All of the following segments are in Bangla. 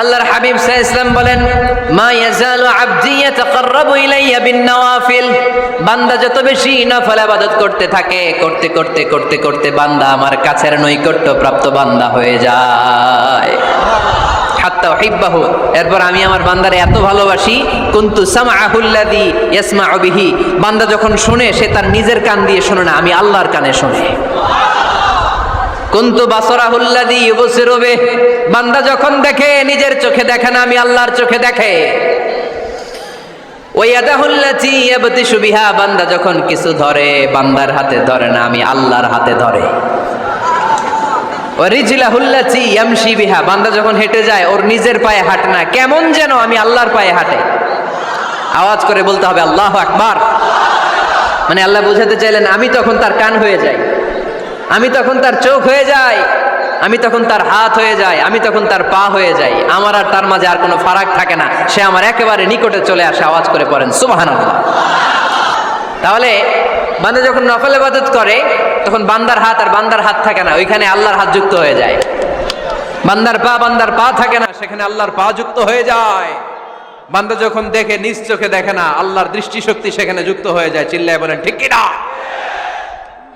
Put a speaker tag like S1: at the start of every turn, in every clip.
S1: আল্লাহর হাবিব সাহ ইসলাম বলেন, মা ইয়াজালু আবদি ইয়াতাকাররাবু ইলাইয়া বিন বান্দা যত বেশি নফল ইবাদত করতে থাকে, করতে করতে করতে করতে বান্দা আমার কাছের নৈকট্য প্রাপ্ত বান্দা হয়ে যায়। হাত্তা হিব্বাহু। এরপর আমি আমার বান্দারে এত ভালোবাসি, কুন্তু সামাহুল্লাদি ইয়াসমাউ বিহি। বান্দা যখন শুনে, সে তার নিজের কান দিয়ে শোনে না, আমি আল্লাহর কানে শুনে। কুন্তু বাসরাহুল্লাদি ইউবসিরু বিহ, বান্দা যখন দেখে নিজের চোখে দেখে না, আমি আল্লাহর চোখে দেখে। ওয়াদাহুল্লাতি ইয়াবতিশু বিহা, বান্দা যখন কিছু ধরে, বান্দার হাতে ধরে না, আমি আল্লাহর হাতে ধরে। ওয়ারিজলাহুল্লাতি ইয়ামশি বিহা, বান্দা যখন হেঁটে যায়, ওর নিজের পায়ে হাঁটে না, কেমন যেন আমি আল্লাহর পায়ে হাঁটে। আওয়াজ করে বলতে হবে, আল্লাহ আকবার। মানে আল্লাহ বোঝাতে চাইলেন, আমি তখন তার কান হয়ে যাই। আমি তখন তার চোখ হয়ে যাই, আমি তখন তার হাত হয়ে যাই, আমি তখন তার পা হয়ে যাই। আমার আর তার মাঝে আর কোনো ফারাক থাকে না। সে আমার একেবারে নিকটে চলে আসে, আওয়াজ করে পড়েন সুবাহান তাহলে বান্দা যখন নফল ইবাদত করে, তখন বান্দার হাত আর বান্দার হাত থাকে না, ওইখানে আল্লাহর হাত যুক্ত হয়ে যায়। বান্দার পা বান্দার পা থাকে না, সেখানে আল্লাহর পা যুক্ত হয়ে যায়। বান্দা যখন দেখে, নিজ চোখে দেখে না, আল্লাহর দৃষ্টিশক্তি সেখানে যুক্ত হয়ে যায়, চিল্লায় বলেন, ঠিক কিনা?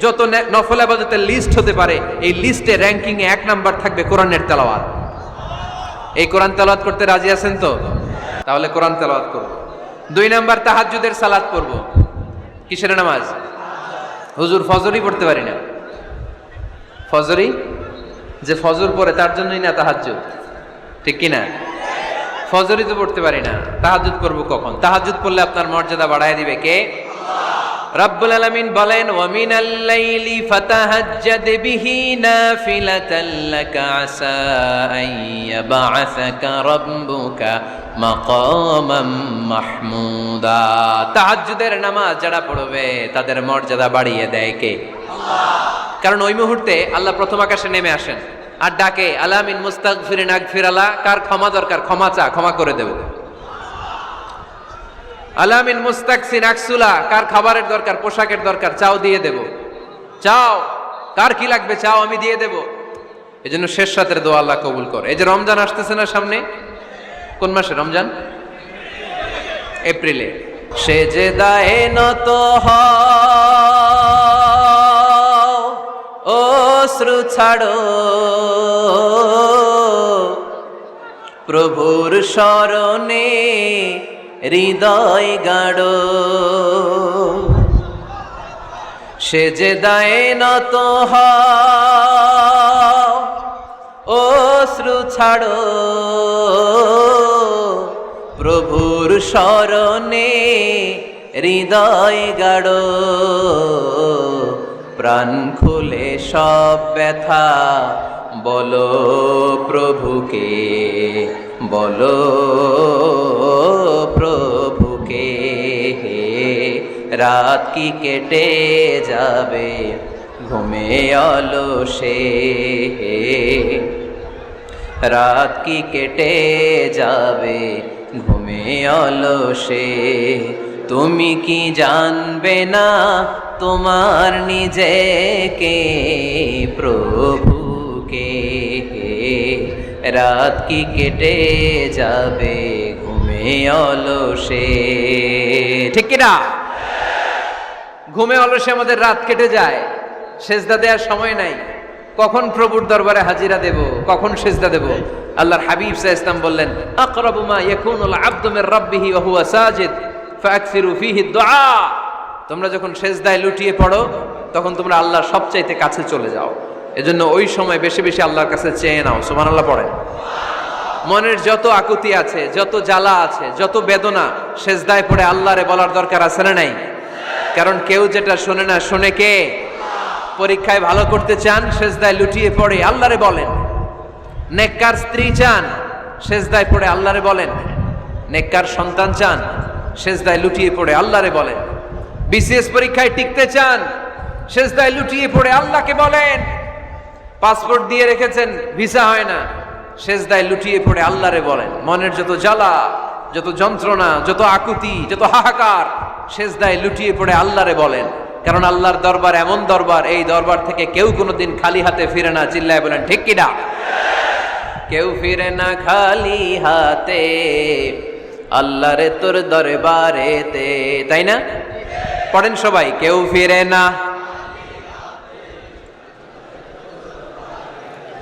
S1: যত নফল আবাদতের লিস্ট হতে পারে, এই লিস্টে র্যাঙ্কিং এ এক নাম্বার থাকবে কোরআনের তেলাওয়াত। এই কোরআন তেলাওয়াত করতে রাজি আছেন তো? তাহলে কোরআন তেলাওয়াত করব। দুই নাম্বার তাহাজ্জুদের সালাত পড়ব। কিসের নামাজ? হুজুর ফজরই পড়তে পারি না। ফজরই? যে ফজর পড়ে তার জন্যই না তাহাজ্জুদ। ঠিক কি না? ফজরই তো পড়তে পারি না। তাহাজ্জুদ করব কখন? তাহাজ্জুদ পড়লে আপনার মর্যাদা বাড়ায় দিবে কে? রব্বুল আলামিন বলেন ওয়া মিনাল লাইলি ফাতাহাজ্জাদ বিহি নাফিলাতাল লাকা আসা আন ইয়াবআসাকা রাব্বুকা মাকামাম মাহমুদা। তাহাজ্জুদের নামাজ যারা পড়বে তাদের মর্যাদা বাড়িয়ে দেয় কে? কারণ ওই মুহূর্তে আল্লাহ প্রথম আকাশে নেমে আসেন। আর ডাকে আলামিন মুস্তাগফিরিন আগফিরালা কার ক্ষমা দরকার ক্ষমা চা ক্ষমা করে দেব। আলামিন মুস্তাকসিন আকসুলা, কার খাবারের দরকার, পোশাকের দরকার, চাও দিয়ে দেব। চাও, কার কি লাগবে চাও আমি দিয়ে দেব। এই জন্য শেষ রাতের দোয়া আল্লাহ কবুল করে। এই যে রমজান আসতেছে না সামনে? কোন মাসে রমজান? এপ্রিলে। সে যে দায়ে নত অশ্রু ছাড়ো। প্রভুর স্মরণে হৃদয় গাড়ো সে যে দায়ে নত অশ্রু ছাড়ো। প্রভুর স্মরণে হৃদয় গাড়ো প্রাণ খুলে সব ব্যথা বলো প্রভুকে বলো প্রভুকে, হে রাত কি কেটে যাবে, ঘুমে অলসে রাত কি কেটে যাবে, ঘুমে অলসে, তুমি কি জানবে না তোমার নিজেকে প্রভুকে রাত কি কেটে যাবে? ঘুমে অলসে। ঠিক কিনা ঘুমে অলসে আমাদের রাত কেটে যায়। সেজদা দেওয়ার সময় নাই। কখন প্রভুর দরবারে হাজিরা দেব? কখন সেজদা দেব? আল্লাহর হাবিব সাহ ইসলাম বললেন, আকরাবু মা ইয়াকুনুল আবদু রাব্বিহি ওয়া হুয়া সাজিদ ফাকসিরু ফিহি দুআ। তোমরা যখন সেজদায় লুটিয়ে পড়ো, তখন তোমরা আল্লাহর সবচাইতে কাছে চলে যাও। এজন্য ওই সময় বেশি বেশি আল্লাহর কাছে চেয়ে নাও, সুবহানাল্লাহ পড়েন মনের যত আকুতি আছে, যত জ্বালা আছে, যত বেদনা সেজদায় পড়ে আল্লাহরে বলার দরকার আছে না নাই? কারণ কেউ যেটা শোনে না, শোনে কে? পরীক্ষায় ভালো করতে চান, সেজদায় লুটিয়ে পড়ে, আল্লাহরে বলেন। নেককার স্ত্রী চান, সেজদায় পড়ে আল্লাহরে বলেন। নেককার সন্তান চান, সেজদায় লুটিয়ে পড়ে আল্লাহরে বলেন। বিসিএস পরীক্ষায় টিকতে চান, সেজদায় লুটিয়ে পড়ে আল্লাহকে বলেন। পাসপোর্ট দিয়ে রেখেছেন, ভিসা হয় না। সেজদায় লুটিয়ে পড়ে আল্লাহরে বলেন, মনের যত জ্বালা, যত যন্ত্রণা, যত আকুতি, যত হাহাকার, সেজদায় লুটিয়ে পড়ে আল্লাহরে বলেন। কারণ আল্লাহর দরবার এমন দরবার, এই দরবার থেকে কেউ কোনোদিন খালি হাতে ফিরে না। চিল্লায় বলেন, ঠিক কিনা কেউ ফিরে না খালি হাতে আল্লাহ আল্লাহরে তোর দরবারেতে, তাই না? পড়েন সবাই, কেউ ফিরে না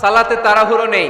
S1: সালাতে তাড়াহুড়ো নেই।